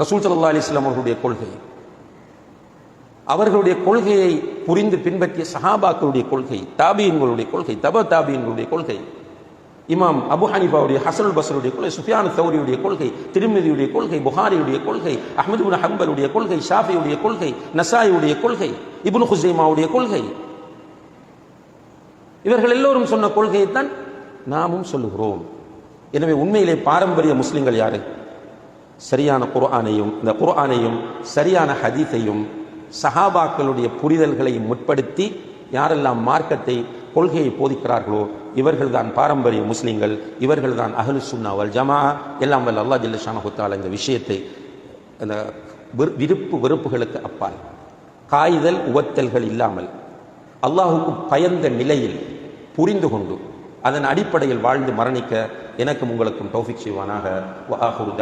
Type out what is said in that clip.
ரசூல் சல்லா அலிஸ்லாம் அவர்களுடைய கொள்கை. அவர்களுடைய கொள்கையை புரிந்து பின்பற்றிய சஹாபாக்களுடைய கொள்கை தாபியன்களுடைய கொள்கை தப தாபியன்களுடைய கொள்கை இமாம் அபு ஹனிஃபாவுடைய ஹசனுல் பசருடைய கொள்கை சுஃபியான் சௌரியுடைய கொள்கை திருமதியுடைய கொள்கை புகாரியுடைய கொள்கை அஹமது பின் ஹம்பலுடைய கொள்கை ஷாஃபியுடைய கொள்கை நசாயுடைய கொள்கை இபுன் ஹுசைமாவுடைய கொள்கை. இவர்கள் எல்லோரும் சொன்ன கொள்கையைத்தான் நாமும் சொல்லுகிறோம். எனவே உண்மையிலே பாரம்பரிய முஸ்லிம்கள் யாரு? சரியான குர்ஆனையும் இந்த குர்ஆனையும் சரியான ஹதீஸையும் சஹாபாக்களுடைய புரிதல்களை முற்படுத்தி யாரெல்லாம் மார்க்கத்தை கொள்கையை போதிக்கிறார்களோ இவர்கள்தான் பாரம்பரிய முஸ்லீம்கள் இவர்கள்தான் அகலு சுன்னா வல் ஜமா எல்லாம் வல்ல அல்லாஹ் ஜல்ல ஷானஹுத்தால இந்த விஷயத்தை அந்த விரு- விருப்பு வெறுப்புகளுக்கு அப்பால். காய்தல் உவத்தல்கள் இல்லாமல் அல்லாஹுக்கு பயந்த நிலையில் புரிந்து கொண்டு அதன் அடிப்படையில் வாழ்ந்து மரணிக்க எனக்கும் உங்களுக்கும் டோஃபிக் செய்வானாக. வ ஆஹிரு